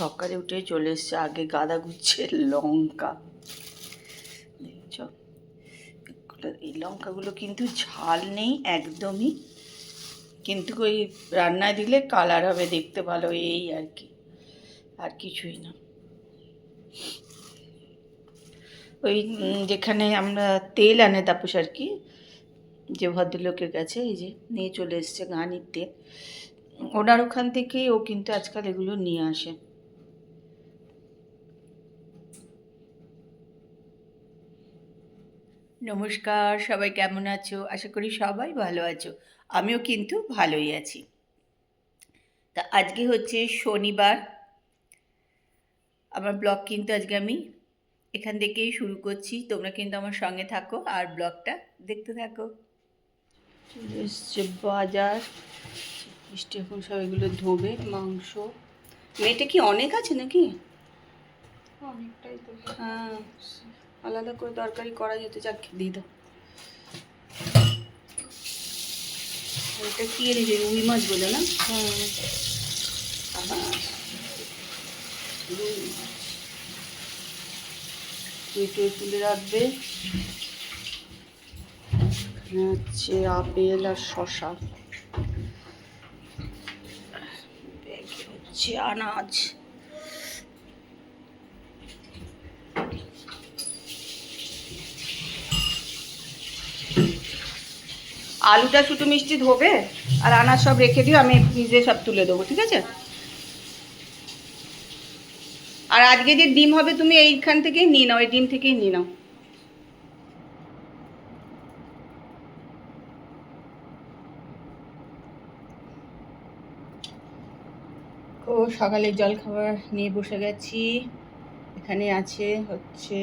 সকালে উঠে চলে এসছে, আগে গাদা গুচ্ছের লঙ্কা। দেখছ? এই লঙ্কাগুলো কিন্তু ঝাল নেই, একদমই। কিন্তু ওই রান্নায় দিলে কালার হবে, দেখতে ভালো, এই আর কি। আর কিছুই না। ওই যেখানে আমরা তেল আনে তাপস আর কি যে ভদ্রলোকের কাছে এই যে নিয়ে চলে এসছে গানির তেল ওনার ওখান থেকেই ও কিন্তু আজকাল এগুলো নিয়ে আসে। নমস্কার, সবাই কেমন আছো? আশা করি সবাই ভালো আছো। আমিও কিন্তু ভালোই আছি। তা আজকে হচ্ছে শনিবার। আমার ব্লগ কিন্তু আজকে আমি এখান থেকেই শুরু করছি। তোমরা কিন্তু আমার সঙ্গে থাকো আর ব্লগটা দেখতে থাকো। চলে এসছে বাজার। মিষ্টি এখন সব এগুলো ধোবে মাংস। মেয়েটা কি অনেক আছে নাকি? অনেকটাই তো। হ্যাঁ আলাদা করে তরকারি করা যেত যাক দিয়ে দাও। এটা কি এনেছে রুই মাছ বলে না? হ্যাঁ। রুই তুই টুই তুলে রাখবে। হচ্ছে আপেল আর শশা হচ্ছে আনাজ। আলুটা শুধু মিষ্টি ধোবে আর আনাজ সব রেখে দিও, আমি ফ্রিজে সব তুলে দেবো, ঠিক আছে? আর আজকে যে ডিম হবে তুমি এইখান থেকেই নিয়ে নাও, এই ডিম থেকেই নিয়ে নাও ও সকালে জল খাবার নিয়ে বসে গেছি। এখানে আছে হচ্ছে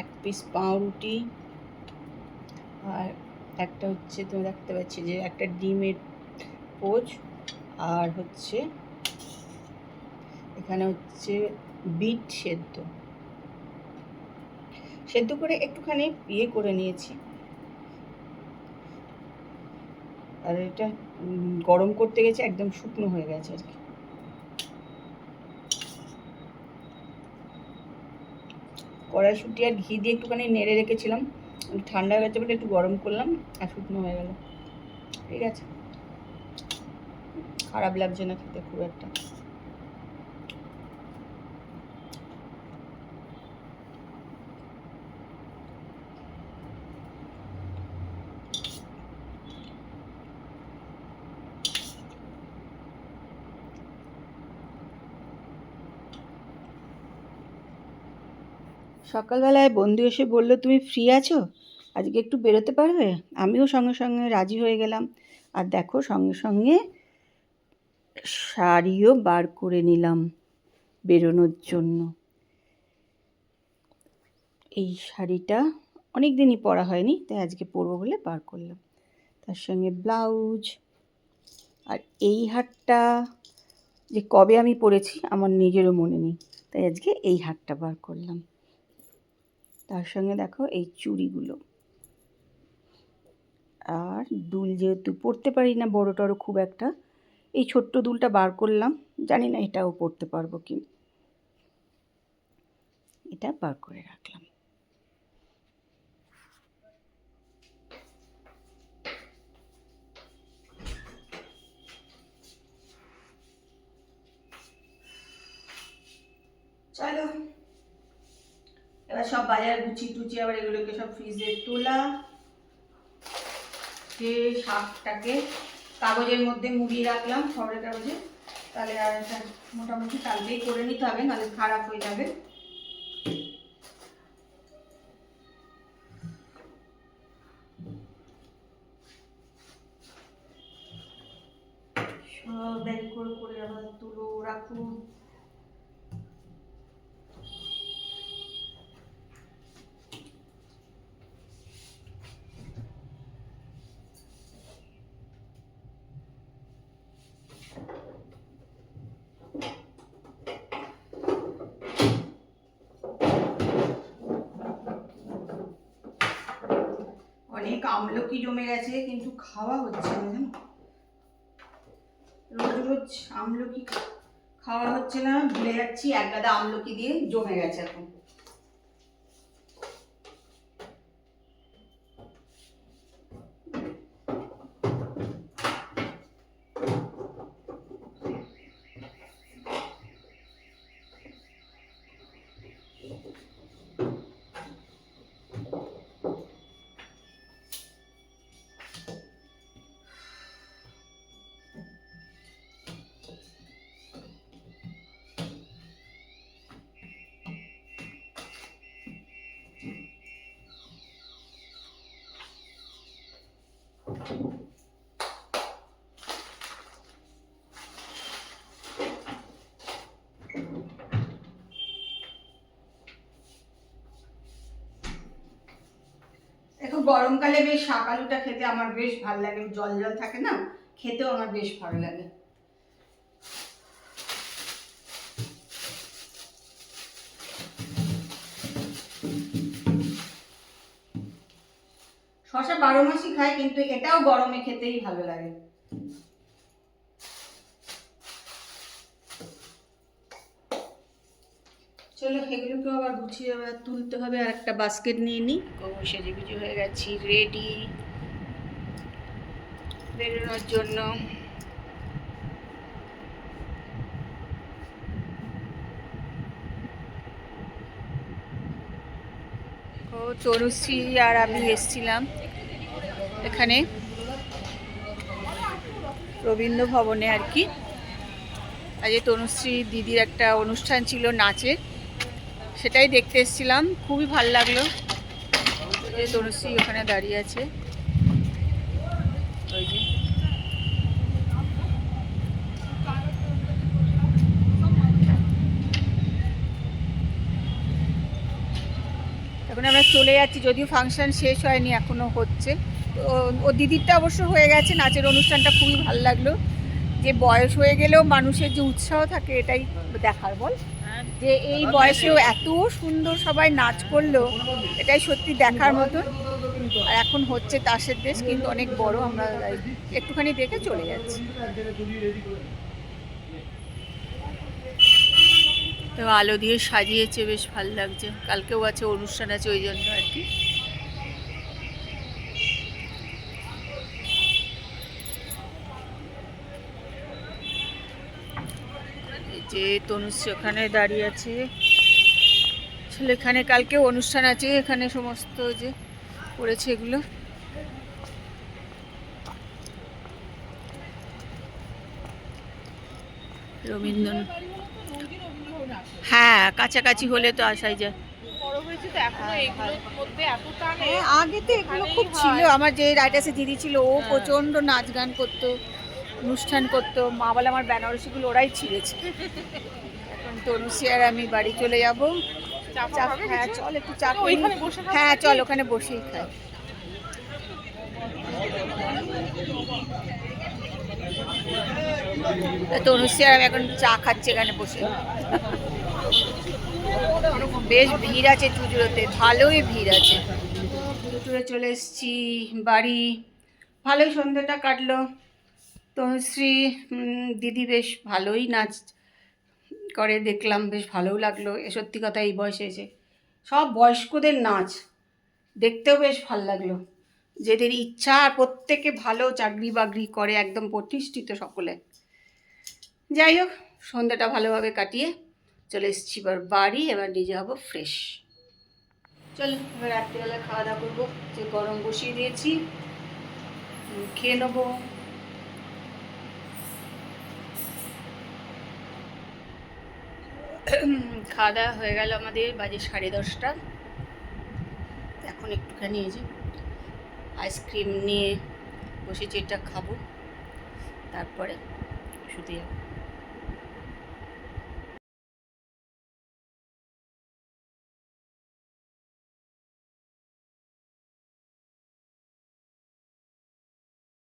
এক পিস পাউরুটি আর একটা হচ্ছে তুমি দেখতে পাচ্ছি যে একটা ডিমের পোচ আর হচ্ছে এখানে হচ্ছে বিট সেদ্ধ। সেদ্ধ করে একটুখানি ইয়ে করে নিয়েছি। আর এটা গরম করতে গেছে, একদম শুকনো হয়ে গেছে আর কি। কড়াইশুটি আর ঘি দিয়ে একটুখানি নেড়ে রেখেছিলাম। ঠান্ডা হয়ে গেছে বলে একটু গরম করলাম আর শুকনো হয়ে গেল। ঠিক আছে। খারাপ লাগছে না খেতে খুব একটা। সকালবেলায় বন্ধু এসে বলল, তুমি ফ্রি আছো? আজকে একটু বেরোতে পারবে? আমিও সঙ্গে সঙ্গে রাজি হয়ে গেলাম। আর দেখো, সঙ্গে সঙ্গে শাড়িও বার করে নিলাম বেরোনোর জন্য। এই শাড়িটা অনেক দিনই পরা হয়নি, তাই আজকে পরবো বলে বার করলাম। তার সঙ্গে ব্লাউজ আর এই হারটা যে কবে আমি পরেছি, আমার নিজেরও মনে নেই, তাই আজকে এই হারটা বার করলাম। তার সঙ্গে দেখো এই চুড়িগুলো। আর দুল যেহেতু পরতে পারি না বড় টড়ো খুব একটা, এই ছোট্ট দুলটা বার করলাম, জানি না এটাও পরতে পারব কি এটা বার করে রাখলাম। চলো। এবার সব বাজার গুছি টুচি আবার এগুলোকে সব ফ্রিজে তোলা। যে শাকটাকে কাগজের মধ্যে মুড়িয়ে রাখলাম খবরের কাগজে, তাহলে আর এটা মোটামুটি কালকেই করে নিতে হবে, নাহলে খারাপ হয়ে যাবে। সব ব্যাগ করে অনেক আমলকি জমে গেছে, কিন্তু খাওয়া হচ্ছে না, জানো? রোজ রোজ আমলকি খাওয়া হচ্ছে না, ভুলে যাচ্ছি, এক গাদা আমলকি দিয়ে জমে গেছে এখন। দেখো, গরমকালে বেশ শাক আলুটা খেতে আমার বেশ ভালো লাগে, জল জল থাকে না, খেতেও আমার বেশ ভালো লাগে। শশা বারো মাসই খায়, কিন্তু এটাও গরমে খেতেই ভালো লাগে। চলো, এগুলোকে আবার গুছিয়ে আবার তুলতে হবে, আর একটা বাস্কেট নিয়ে নিই কোমর সেজে গুজে হয়ে গেছি রেডি বেরোনোর জন্য। তনুশ্রী আর আমি এসছিলাম এখানে রবীন্দ্র ভবনে আর কি। আজ তনুশ্রী দিদির একটা অনুষ্ঠান ছিল নাচের সেটাই দেখতে এসেছিলাম। খুবই ভালো লাগল তনুশ্রী ওখানে দাঁড়িয়ে আছে ওই যে এখন আমরা চলে যাচ্ছি, যদিও ফাংশন শেষ হয়নি, এখনও হচ্ছে। তো ও দিদিরটা অবশ্য হয়ে গেছে, নাচের অনুষ্ঠানটা খুবই ভালো লাগল। যে বয়স হয়ে গেলেও মানুষের যে উৎসাহ থাকে, এটাই দেখার বল। যে এই বয়সেও এত সুন্দর সবাই নাচ করল, এটাই সত্যি দেখার মতন। আর এখন হচ্ছে তাসের দেশ, কিন্তু অনেক বড়, আমরা একটুখানি দেখে চলে যাচ্ছি। তো আলো দিয়ে সাজিয়েছে, বেশ ভালো লাগছে। কালকেও আছে অনুষ্ঠান আছে, ওই জন্য আর কি। যে তনুষ ওখানে দাঁড়িয়ে আছে। আসলে এখানে কালকে অনুষ্ঠান আছে, এখানে সমস্ত যে করেছে এগুলো। রবীন্দ্র হ্যাঁ কাছাকাছি হলে তো আসাই যায়। হ্যাঁ আগে তো এগুলো খুব ছিল। আমার যে রাইটার্সে দিদি ছিল ও হ্যাঁ। প্রচণ্ড নাচ গান করতো অনুষ্ঠান করতো। মা বলে আমার বেনারসিগুলো ওরাই ছিঁড়েছে। এখন তনুশ্রী আর আমি বাড়ি চলে যাব। হ্যাঁ? চল একটু চা হ্যাঁ চল ওখানে বসেই খাই। তা তনুশ্রী আর আমি এখন চা খাচ্ছি এখানে বসে। বেশ ভিড় আছে চুচুড়োতে, ভালোই ভিড় আছে। চুচুড়ে চলে এসেছি, বাড়ি। ভালোই সন্ধ্যাটা কাটলো। তনুশ্রী দিদি বেশ ভালোই নাচ করে, দেখলাম বেশ ভালোও লাগল। এ সত্যি কথা, এই বয়সে এসে। সব বয়স্কদের নাচ, দেখতেও বেশ ভালো লাগল। যেদের ইচ্ছা, আর প্রত্যেকে ভালো চাকরি বাকরি করে, একদম প্রতিষ্ঠিত সকলে। যাই হোক, সন্ধ্যাটা ভালোভাবে কাটিয়ে চলে এসেছি এবার বাড়ি, এবার নিজে হব ফ্রেশ চলো, এবার রাত্রিবেলা খাওয়া দাওয়া করব, যে গরম বসিয়ে দিয়েছি। খেয়ে নেব। খাওয়া দাওয়া হয়ে গেল আমাদের, বাজে সাড়ে দশটা। এখন একটুখানি এই যে আইসক্রিম নিয়ে বসেছি, এটা খাব। তারপরে শুতে যাব।